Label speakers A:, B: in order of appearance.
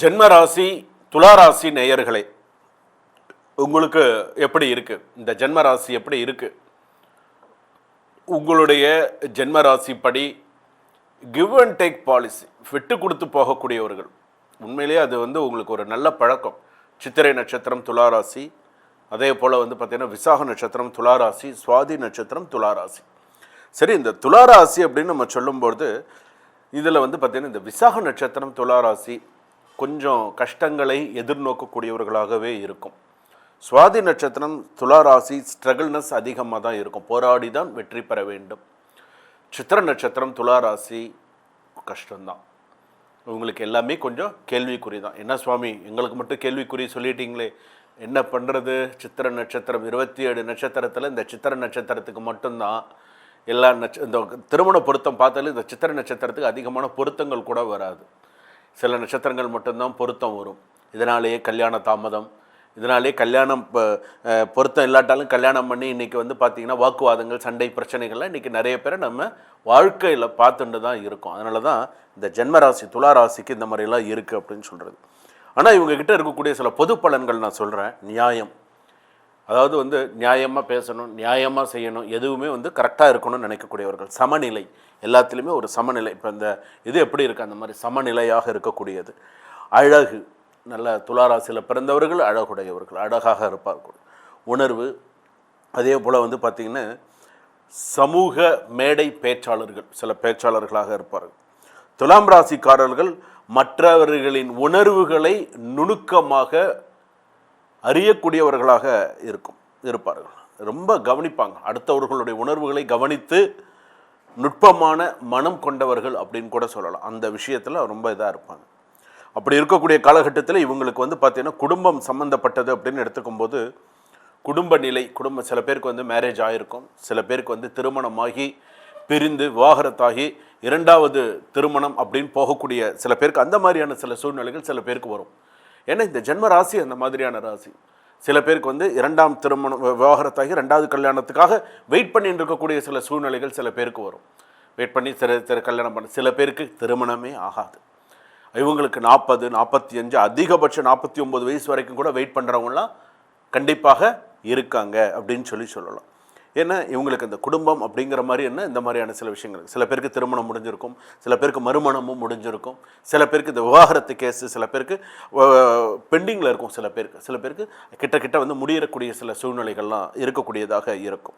A: ஜென்மராசி துளாராசி நேயர்களே உங்களுக்கு எப்படி இருக்குது இந்த ஜென்மராசி எப்படி இருக்குது உங்களுடைய ஜென்மராசி படி கிவ் அண்ட் டேக் பாலிசி விட்டு கொடுத்து போகக்கூடியவர்கள். உண்மையிலேயே அது வந்து உங்களுக்கு ஒரு நல்ல பழக்கம். சித்திரை நட்சத்திரம் துளாராசி. அதே போல் வந்து பார்த்திங்கன்னா விசாக நட்சத்திரம் துளாராசி. சுவாதி நட்சத்திரம் துளாராசி. சரி இந்த துளாராசி அப்படின்னு நம்ம சொல்லும்போது இதில் வந்து பார்த்திங்கன்னா இந்த விசாக நட்சத்திரம் துளாராசி கொஞ்சம் கஷ்டங்களை எதிர்நோக்கக்கூடியவர்களாகவே இருக்கும். சுவாதி நட்சத்திரம் துளாராசி ஸ்ட்ரகிள்னஸ் அதிகமாக தான் இருக்கும். போராடி தான் வெற்றி பெற வேண்டும். சித்திர நட்சத்திரம் துளாராசி கஷ்டம்தான். உங்களுக்கு எல்லாமே கொஞ்சம் கேள்விக்குறி தான். என்ன சுவாமி எங்களுக்கு மட்டும் கேள்விக்குறி சொல்லிட்டீங்களே? என்ன பண்ணுறது சித்திர நட்சத்திரம் இருபத்தி ஏழு நட்சத்திரத்தில் இந்த சித்திர நட்சத்திரத்துக்கு மட்டும்தான். எல்லா நட்ச இந்த திருமண பொருத்தம் பார்த்தாலும் இந்த சித்திர நட்சத்திரத்துக்கு அதிகமான பொருத்தங்கள் கூட வராது. சில நட்சத்திரங்கள் மட்டும்தான் பொருத்தம் வரும். இதனாலேயே கல்யாண தாமதம் இதனாலே கல்யாணம் ப- பொருத்தம் இல்லாட்டாலும் கல்யாணம் பண்ணி இன்றைக்கி வந்து பார்த்திங்கன்னா வாக்குவாதங்கள் சண்டை பிரச்சனைகள்லாம் இன்றைக்கி நிறைய பேரை நம்ம வாழ்க்கையில் பார்த்துட்டு தான் இருக்கோம். அதனால தான் இந்த ஜென்ம ராசி துலா ராசிக்கு இந்த மாதிரிலாம் இருக்குது அப்படின்னு சொல்கிறது ஆனால் இவங்ககிட்ட இருக்கக்கூடிய சில பொது பலன்கள் நான் சொல்கிறேன் நியாயம் அதாவது வந்து நியாயமாக பேசணும் நியாயமாக செய்யணும் எதுவுமே வந்து கரெக்டாக இருக்கணும்னு நினைக்கக்கூடியவர்கள். சமநிலை. எல்லாத்துலேயுமே ஒரு சமநிலை. இப்போ இந்த இது எப்படி இருக்குது அந்த மாதிரி சமநிலையாக இருக்கக்கூடியது. அழகு. நல்ல துளாராசியில் பிறந்தவர்கள் அழகுடையவர்கள். அழகாக இருப்பார்கள் உணர்வு. அதே போல் வந்து பார்த்திங்கன்னா சமூக மேடை பேச்சாளர்கள். சில பேச்சாளர்களாக இருப்பார்கள். துலாம் ராசிக்காரர்கள் மற்றவர்களின் உணர்வுகளை நுணுக்கமாக அறியக்கூடியவர்களாக இருக்கும் இருப்பார்கள். ரொம்ப கவனிப்பாங்க. அடுத்தவர்களுடைய உணர்வுகளை கவனித்து நுட்பமான மனம் கொண்டவர்கள் அப்படின்னு கூட சொல்லலாம். அந்த விஷயத்தில் ரொம்ப இதாக இருப்பாங்க. அப்படி இருக்கக்கூடிய காலகட்டத்தில் இவங்களுக்கு வந்து பார்த்திங்கன்னா குடும்பம் சம்மந்தப்பட்டது அப்படின்னு எடுத்துக்கும்போது குடும்ப நிலை குடும்ப சில பேருக்கு வந்து மேரேஜ் ஆகிருக்கும் சில பேருக்கு வந்து திருமணமாகி பிரிந்து விவாகரத்தாகி இரண்டாவது திருமணம் அப்படின்னு போகக்கூடிய சில பேருக்கு அந்த மாதிரியான சில சூழ்நிலைகள் சில பேருக்கு வரும். ஏன்னா இந்த ஜென்ம ராசி அந்த மாதிரியான ராசி. சில பேருக்கு வந்து இரண்டாம் திருமணம் விவாகரத்தாகி ரெண்டாவது கல்யாணத்துக்காக வெயிட் பண்ணிட்டு இருக்கக்கூடிய சில சூழ்நிலைகள் சில பேருக்கு வரும். வெயிட் பண்ணி சில சில கல்யாணம் பண்ண சில பேருக்கு திருமணமே ஆகாது. இவங்களுக்கு நாற்பது நாற்பத்தி அஞ்சு அதிகபட்சம் நாற்பத்தி ஒம்பது வயசு வரைக்கும் கூட வெயிட் பண்ணுறவங்களாம் கண்டிப்பாக இருக்காங்க அப்படின்னு சொல்லி சொல்லலாம். ஏன்னா இவங்களுக்கு இந்த குடும்பம் அப்படிங்கிற மாதிரி என்ன இந்த மாதிரியான சில விஷயங்கள். சில பேருக்கு திருமணம் முடிஞ்சிருக்கும் சில பேருக்கு மறுமணமும் முடிஞ்சிருக்கும் சில பேருக்கு இந்த விவாகரத்து கேஸு சில பேருக்கு பெண்டிங்கில் இருக்கும் சில பேருக்கு. சில பேருக்கு கிட்ட கிட்ட வந்து முடியக்கூடிய சில சூழ்நிலைகள்லாம் இருக்கக்கூடியதாக இருக்கும்.